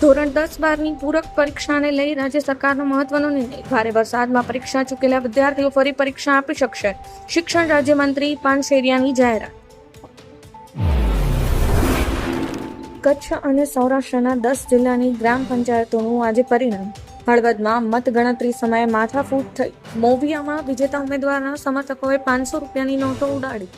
ધોરણ દસ બારની પૂરક પરીક્ષાને લઈ રાજ્ય સરકારનો મહત્વનો નિર્ણય. ભારે વરસાદમાં પરીક્ષા ચૂકેલા વિદ્યાર્થીઓ ફરી પરીક્ષા આપી શકશે. શિક્ષણ રાજ્યમંત્રી પાનસેરિયાની જાહેરાત. કચ્છ અને સૌરાષ્ટ્રના દસ જિલ્લાની ગ્રામ પંચાયતોનું આજે પરિણામ. હળવદમાં મતગણતરી સમયે માથાફૂટ થઈ. મોવિયામાં વિજેતા ઉમેદવારના સમર્થકોએ પાંચસો રૂપિયાની નોટો ઉડાડી.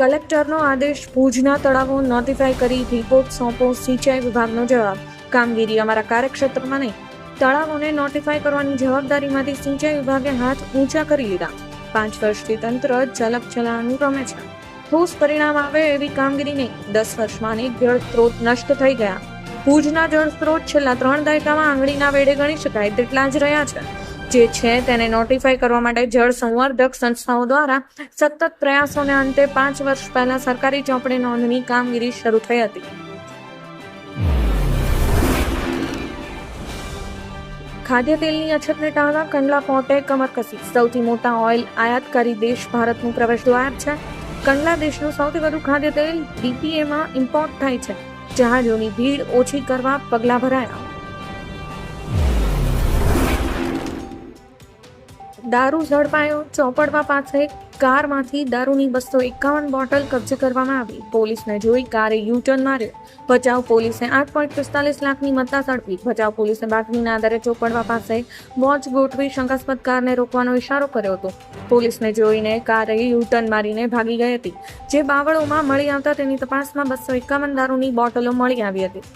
કલેક્ટરનો આદેશ ભુજના તળાવો નોટિફાઈ કરી રિપોર્ટ સોંપો સિંચાઈ વિભાગનો જવાબ. કામગીરી અમારા કાર્યક્ષેત્રમાં નહીં. તળાવોને નોટિફાઈ કરવાની જવાબદારીમાંથી સિંચાઈ વિભાગે હાથ ઊંચા કરી લીધા. પાંચ વર્ષથી તંત્ર ઝલક ચલાવવાનું રમે છે. ઠોસ પરિણામ આવે એવી કામગીરી નહીં. દસ વર્ષમાં અનેક જળ સ્ત્રોત નષ્ટ થઈ ગયા. ભુજના જળ સ્ત્રોત છેલ્લા ત્રણ દાયકામાં આંગળીના વેડે ગણી શકાય તેટલા જ રહ્યા છે. જે છે તેને નોટિફાઈ કરવા માટે જળ સંવર્ધક સંસ્થાઓ દ્વારા સતત પ્રયાસોને અંતે પાંચ વર્ષ પહેલા સરકારી ચોપડી નોંધની કામગીરી શરૂ થઈ હતી. ખાદ્ય તેલની અછતને ટાળવા કંડલા પોર્ટે કમરકસી સૌથી મોટા ઓઇલ આયાતકારી દેશ ભારતનું પ્રવેશ દ્વાર છે. કંડલા દેશનું સૌથી વધુ ખાદ્ય તેલ ડીપીએમાં ઇમ્પોર્ટ થાય છે. જહાજોની ભીડ ઓછી કરવા પગલાં ભરાયા. દારૂ ઝડપાયો, ચોપડવા પાસે કારમાંથી દારૂની બસો એકાવન બોટલ કબજે કરવામાં આવી. પોલીસને જોઈ કારે યુટર્ન માર્યો. ભચાઉ પોલીસે આઠ પોઈન્ટ પિસ્તાલીસ લાખની મત્તા ઝડપી. ભચાઉ પોલીસે બાતમીના આધારે ચોપડવા પાસે વોચ ગોઠવી શંકાસ્પદ કારને રોકવાનો ઇશારો કર્યો હતો. પોલીસને જોઈને કારે યુટર્ન મારીને ભાગી ગઈ હતી. જે બાવળોમાં મળી આવતા તેની તપાસમાં બસો એકાવન દારૂની બોટલો મળી આવી હતી.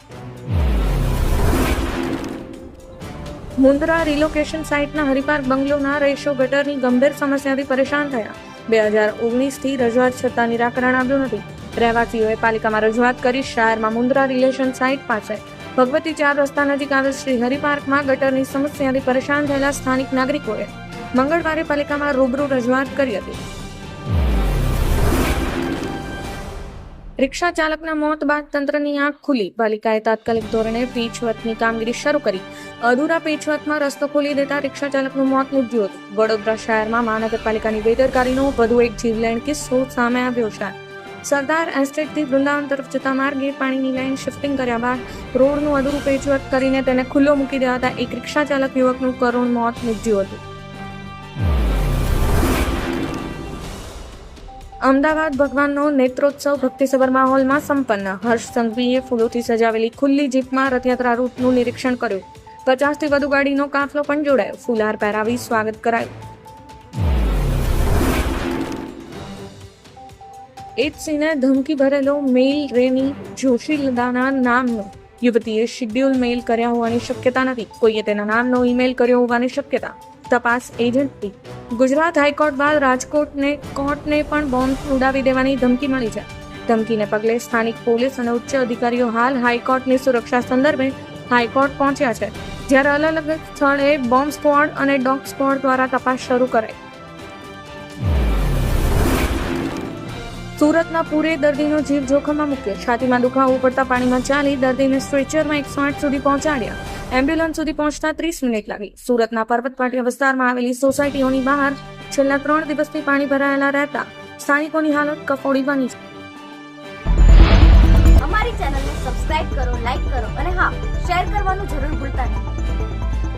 મુન્દ્રા રિલોકેશન સાઇટના હરિપાર્ક બંગલોના રહીશો ગટરની ગંભીર સમસ્યાથી પરેશાન થયા. બે હજાર ઓગણીસથી રજૂઆત છતાં નિરાકરણ આવ્યું નથી. રહેવાસીઓએ પાલિકામાં રજૂઆત કરી શહેરમાં મુન્દ્રા રિલેશન સાઇટ પાસે. ભગવતી ચાર રસ્તા નજીક આવેલ શ્રી હરિપાર્કમાં ગટરની સમસ્યાથી પરેશાન થયેલા સ્થાનિક નાગરિકોએ મંગળવારે પાલિકામાં રૂબરૂ રજૂઆત કરી હતી. રિક્ષા ચાલકના મોત બાદ તંત્રની આંખ ખુલી. પાલિકાએ તાત્કાલિક ધોરણે પીચવતની કામગીરી શરૂ કરી. અધૂરા પેચવતમાં રસ્તો ખોલી દેતા રિક્ષા ચાલકનું મોત નીપજ્યું હતું. વડોદરા શહેરમાં મહાનગરપાલિકાની બેદરકારીનો વધુ એક જીવલેણ કિસ્સો સામે આવ્યો છે. સરદાર એસ્ટેટથી વૃંદાવન તરફ જતા માર્ગે પાણીની લાઇન શિફ્ટિંગ કર્યા બાદ રોડનું અધૂરું પેચવત કરીને તેને ખુલ્લો મૂકી દેવાતા એક રિક્ષા ચાલક યુવકનું કરુણ મોત નીપજ્યું હતું. અમદાવાદ ભગવાનનો નેત્રોત્સવ ભક્તિસભર માહોલમાં સંપન્ન. હર્ષ સંઘવીએ ફૂલોથી સજાવેલી ખુલ્લી જીપમાં રથયાત્રા રૂટનું નિરીક્ષણ કર્યું. પચાસથી વધુ ગાડીનો કાફલો પણ જોડાયો. ફુલહાર પહેરાવી સ્વાગત કરાયું. એચસીને ધમકી ભરેલો મેઇલ રેની જોશીલદાના નામનો. યુવતીએ શિડ્યુલ મેઇલ કર્યા હોવાની શક્યતા નથી. કોઈએ તેના નામનો ઈમેલ કર્યો હોવાની શક્યતા. તપાસ એજન્ટની ગુજરાત હાઈકોર્ટ બાદ રાજકોટને કોર્ટને પણ બોમ્બ ઉડાવી દેવાની ધમકી મળી છે. ધમકીને પગલે સ્થાનિક પોલીસ અને ઉચ્ચ અધિકારીઓ હાલ હાઈકોર્ટની સુરક્ષા સંદર્ભે હાઈકોર્ટ પહોંચ્યા છે, જ્યારે અલગ અલગ સ્થળે બોમ્બ સ્ક્વોડ અને ડોગ સ્ક્વોડ દ્વારા તપાસ શરૂ કરાઈ. સુરતના પૂરે દર્દીનો જીવ જોખમમાં મૂક્યો. છાતીમાં દુખાવો પડતા પાણીમાં ચાલી દર્દીને સ્ટ્રેચરમાં એકસો આઠ સુધી પહોંચાડ્યા. એમ્બ્યુલન્સ સુધી પહોંચતા ત્રીસ મિનિટ લાગી. સુરતના પર્વત પાટિયા વિસ્તારમાં આવેલી સોસાયટીઓની બહાર છેલ્લા ત્રણ દિવસથી પાણી ભરાયેલા રહેતા સ્થાનિકોની હાલત કફોડી બની છે. અમારી ચેનલને સબસ્ક્રાઇબ કરો લાઈક કરો અને હા, શેર કરવાનું જરૂર ભૂલતા નહીં.